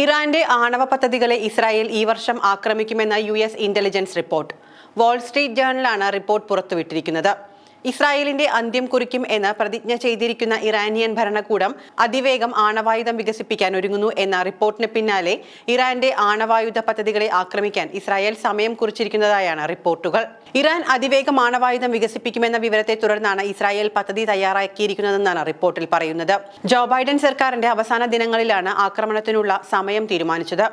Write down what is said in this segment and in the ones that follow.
ഇറാന്റെ ആണവ പദ്ധതികളെ ഇസ്രായേൽ ഈ വർഷം ആക്രമിക്കുമെന്ന U S intelligence report Wall Street ജേണലാണ് report പുറത്തുവിട്ടിരിക്കുന്നത്. ഇസ്രായേലിന്റെ അന്ത്യം കുറിക്കും എന്ന് പ്രതിജ്ഞ ചെയ്തിരിക്കുന്ന ഇറാനിയൻ ഭരണകൂടം അതിവേഗം ആണവായുധം വികസിപ്പിക്കാൻ ഒരുങ്ങുന്നു എന്ന റിപ്പോർട്ടിന് പിന്നാലെ ഇറാന്റെ ആണവായുധ പദ്ധതികളെ ആക്രമിക്കാൻ ഇസ്രായേൽ സമയം കുറിച്ചിരിക്കുന്നതായാണ് റിപ്പോർട്ടുകൾ. ഇറാൻ അതിവേഗം ആണവായുധം വികസിപ്പിക്കുമെന്ന വിവരത്തെ തുടർന്നാണ് ഇസ്രായേൽ പദ്ധതി തയ്യാറാക്കിയിരിക്കുന്നതെന്നാണ് റിപ്പോർട്ടിൽ പറയുന്നത്. ജോ ബൈഡൻ സർക്കാരിന്റെ അവസാന ദിനങ്ങളിലാണ് ആക്രമണത്തിനുള്ള സമയം തീരുമാനിച്ചത്.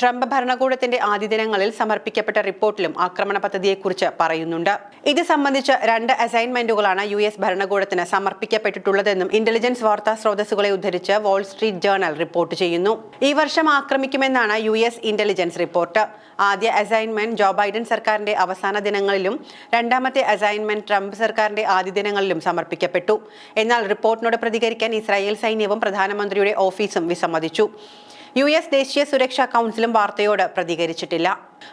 ട്രംപ് ഭരണകൂടത്തിന്റെ ആദ്യ ദിനങ്ങളിൽ സമർപ്പിക്കപ്പെട്ട റിപ്പോർട്ടിലും ആക്രമണ പദ്ധതിയെക്കുറിച്ച് പറയുന്നുണ്ട്. ഇത് സംബന്ധിച്ച് രണ്ട് അസൈൻമെന്റുകളാണ് യു എസ് ഭരണകൂടത്തിന് സമർപ്പിക്കപ്പെട്ടിട്ടുള്ളതെന്നും ഇന്റലിജൻസ് വാർത്താ സ്രോതസ്സുകളെ ഉദ്ധരിച്ച് വാൾസ്ട്രീറ്റ് ജേർണൽ റിപ്പോർട്ട് ചെയ്യുന്നു. ഈ വർഷം ആക്രമിക്കുമെന്നാണ് യു എസ് ഇന്റലിജൻസ് റിപ്പോർട്ട് ആദ്യ അസൈൻമെന്റ് ജോ ബൈഡൻ സർക്കാരിന്റെ അവസാന ദിനങ്ങളിലും രണ്ടാമത്തെ അസൈൻമെന്റ് ട്രംപ് സർക്കാരിന്റെ ആദ്യ ദിനങ്ങളിലും സമർപ്പിക്കപ്പെട്ടു. എന്നാൽ റിപ്പോർട്ടിനോട് പ്രതികരിക്കാൻ ഇസ്രായേൽ സൈന്യവും പ്രധാനമന്ത്രിയുടെ ഓഫീസും വിസമ്മതിച്ചു. യു എസ് ദേശീയ സുരക്ഷാ കൗൺസിലും വാർത്തയോട് പ്രതികരിച്ചിട്ടില്ല.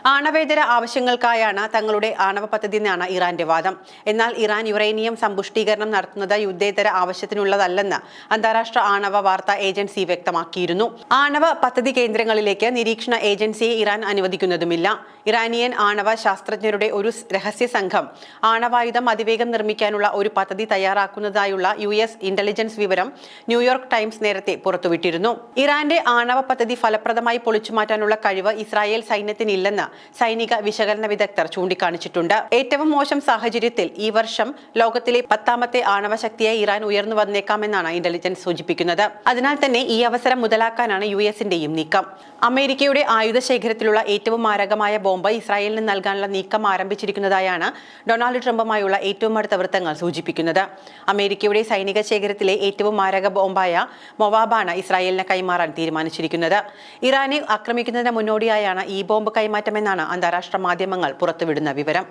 ആണവേതര ആവശ്യങ്ങൾക്കായാണ് തങ്ങളുടെ ആണവ പദ്ധതി എന്നാണ് ഇറാന്റെ വാദം. എന്നാൽ ഇറാൻ യുറേനിയം സമ്പുഷ്ടീകരണം നടത്തുന്നത് യുദ്ധേതര ആവശ്യത്തിനുള്ളതല്ലെന്ന് അന്താരാഷ്ട്ര ആണവ വാർത്താ ഏജൻസി വ്യക്തമാക്കിയിരുന്നു. ആണവ പദ്ധതി കേന്ദ്രങ്ങളിലേക്ക് നിരീക്ഷണ ഏജൻസിയെ ഇറാൻ അനുവദിക്കുന്നതുമില്ല. ഇറാനിയൻ ആണവ ശാസ്ത്രജ്ഞരുടെ ഒരു രഹസ്യ സംഘം ആണവായുധം അതിവേഗം നിർമ്മിക്കാനുള്ള ഒരു പദ്ധതി തയ്യാറാക്കുന്നതായുള്ള യു എസ് ഇന്റലിജൻസ് വിവരം ന്യൂയോർക്ക് ടൈംസ് നേരത്തെ പുറത്തുവിട്ടിരുന്നു. ഇറാന്റെ ആണവ പദ്ധതി ഫലപ്രദമായി പൊളിച്ചുമാറ്റാനുള്ള കഴിവ് ഇസ്രായേൽ സൈന്യത്തിനില്ലെന്ന് സൈനിക വിശകലന വിദഗ്ധർ ചൂണ്ടിക്കാണിച്ചിട്ടുണ്ട്. ഏറ്റവും മോശം സാഹചര്യത്തിൽ ഈ വർഷം ലോകത്തിലെ പത്താമത്തെ ആണവ ശക്തിയായി ഇറാൻ ഉയർന്നു വന്നേക്കാമെന്നാണ് ഇന്റലിജൻസ് സൂചിപ്പിക്കുന്നത്. അതിനാൽ തന്നെ ഈ അവസരം മുതലാക്കാനാണ് യു എസിന്റെയും നീക്കം. അമേരിക്കയുടെ ആയുധ ശേഖരത്തിലുള്ള ഏറ്റവും മാരകമായ ബോംബ് ഇസ്രായേലിന് നൽകാനുള്ള നീക്കം ആരംഭിച്ചിരിക്കുന്നതായാണ് ഡൊണാൾഡ് ട്രംപുമായുള്ള ഏറ്റവും അടുത്ത വൃത്തങ്ങൾ സൂചിപ്പിക്കുന്നത്. അമേരിക്കയുടെ സൈനിക ശേഖരത്തിലെ ഏറ്റവും മാരക ബോംബായ മൊവാബാണ് ഇസ്രായേലിന് കൈമാറാൻ തീരുമാനിച്ചിരിക്കുന്നത്. ഇറാനെ ആക്രമിക്കുന്നതിന് മുന്നോടിയായാണ് ഈ ബോംബ് കൈമാറ്റമെന്നാണ് അന്താരാഷ്ട്ര മാധ്യമങ്ങൾ പുറത്തുവിടുന്ന വിവരം.